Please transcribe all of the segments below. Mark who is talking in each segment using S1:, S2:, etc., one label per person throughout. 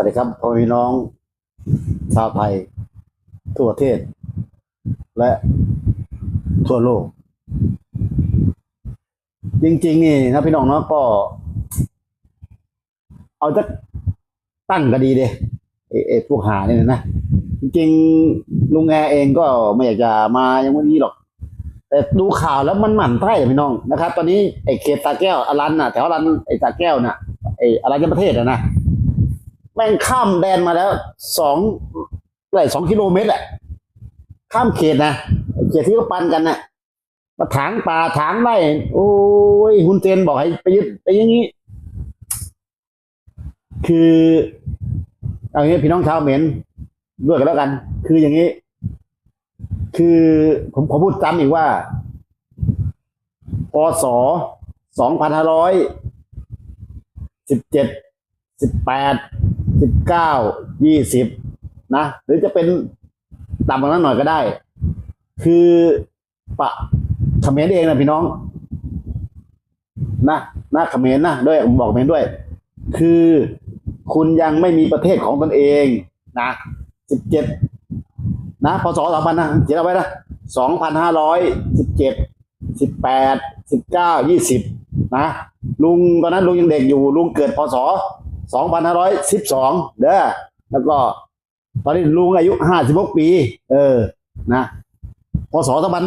S1: วัสดีครับพ่อพี่น้อง ชาวไทย ทั่วประเทศ และทั่วโลก จริงๆ นี่นะพี่น้องเนาะก็ เอาจะตั้งก็ดีเดไอ้ไอ้พวกหาเนี่ยนะ จริงๆลุงแอเองก็ไม่อยากจะมายังวันนี้หรอก แต่ดูข่าวแล้วมันหมั่นไส้พี่น้องนะครับ ตอนนี้ไอ้เขตตาแก้วอรันน่ะแถวอรันไอ้ตาแก้วน่ะไอ้อรัญญประเทศอะนะ ม่งข้ามแดนมาแล้วสองไรสองกิโลเมตรแหละข้ามเขตนะเขตที่เขาปันกันน่ะมาถางป่าถางไร่โอ้ยฮุนเซนบอกให้ไปยึดไปอย่างนี้ คือเอางี้พี่น้องชาวเหม็นด้วยกันแล้วกัน คืออย่างนี้ คือผมขอพูดซ้ำอีกว่าพศสองพันห้าร้อยสิบเจ็ดสิบแปด สิบเก้ายี่สิบนะหรือจะเป็นต่ำกว่านั้นหน่อยก็ได้ คือปะเขมรเองนะพี่น้อง นะนะเขมรนะด้วยผมบอกเขมรด้วย คือคุณยังไม่มีประเทศของตนเองนะสิบเจ็ดนะพศสองพันนะเขียนเอาไว้นะสองพันห้าร้อยสิบเจ็ดสิบแปดสิบเก้ายี่สิบนะลุงตอนนั้นลุงยังเด็กอยู่ ลุงเกิดพศ สองพันห้าร้อยสิบสองเด้อแล้วก็ ตอนนี้ลุงอายุห้าสิบหกปี เออ นะพศสองพัน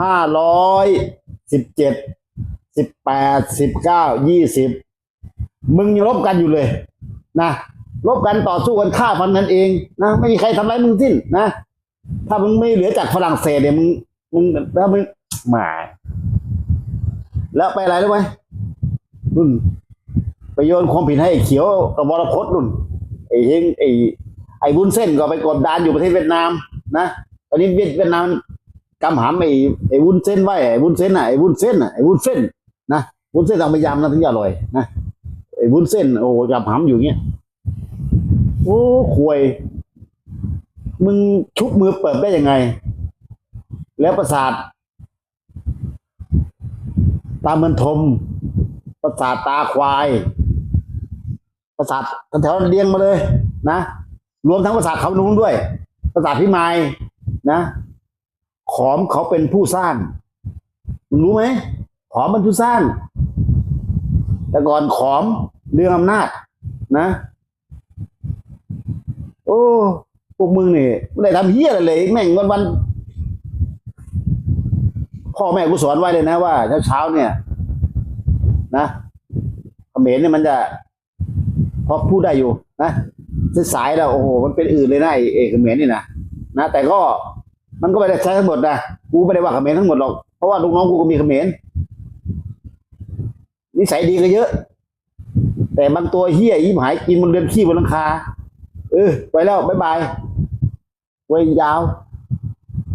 S1: ห้าร้อยสิบเจ็ดสิบแปดสิบเก้ายี่สิบมึงยังลบกันอยู่เลย นะลบกันต่อสู้กันฆ่าฟันกันเอง นะ ไม่มีใครทำร้ายมึงสิ้นนะ ถ้ามึงไม่เหลือจากฝรั่งเศสเนี่ยมึงมึงแล้วมึงหมาแล้วไปอะไรรู้ไหมนุ่น ไปโยนความผิดให้ไอ้เขียวกับวรพจน์นุ่นไอ้เฮงไอ้ไอ้บุญเส้นก็ไปกดดันอยู่ประเทศเวียดนามนะตอนนี้เวียดเวียดนามกำหามไอ้ไอ้วุ้นเส้นไว้ไอ้วุ้นเส้นน่ะไอ้วุ้นเส้นน่ะไอ้วุ้นเส้นนะวุ้นเส้นต้องไปยำนะถึงจะอร่อยนะไอ้วุ้นเส้นโอ้ยำหามอยู่เงี้ยโอ้ควยมึงชุบมือเปิดได้ยังไง แล้วประสาท ตาเมือนทม ประสาทตาควาย ประสาทแถวเรียงมาเลยนะรวมทั้งประสาทเขานุ้งด้วย ประสาทพิมายนะ ขอมเขาเป็นผู้สร้างมึงรู้ไหมขอมเป็นผู้สร้าง แต่ก่อนขอมเรื่องอำนาจ นะ โอ้พวกมึงนี่ไม่ได้ทำเฮี้ยอะไรเลย แม่งวันวันพ่อแม่กูสอนไว้เลยนะว่าเช้าเช้าเนี่ย นะเขมรเนี่ยมันจะ อพูดได้อยู่นะสายแล้วโอ้โหมันเป็นอื่นเลยนะไอ้ไอ้เขมรนี่นะนะแต่ก็มันก็ไม่ได้ใช้ทั้งหมดนะกูไม่ได้ว่าเขมรทั้งหมดหรอกเพราะว่าลูกน้องกูก็มีเขมรนิสัยดีก็เยอะ แต่บางตัวเฮี้ยยิ้มหายกินบนเรือนขี้บนหลังคาเออไปแล้วบ๊ายบายไว้ยาว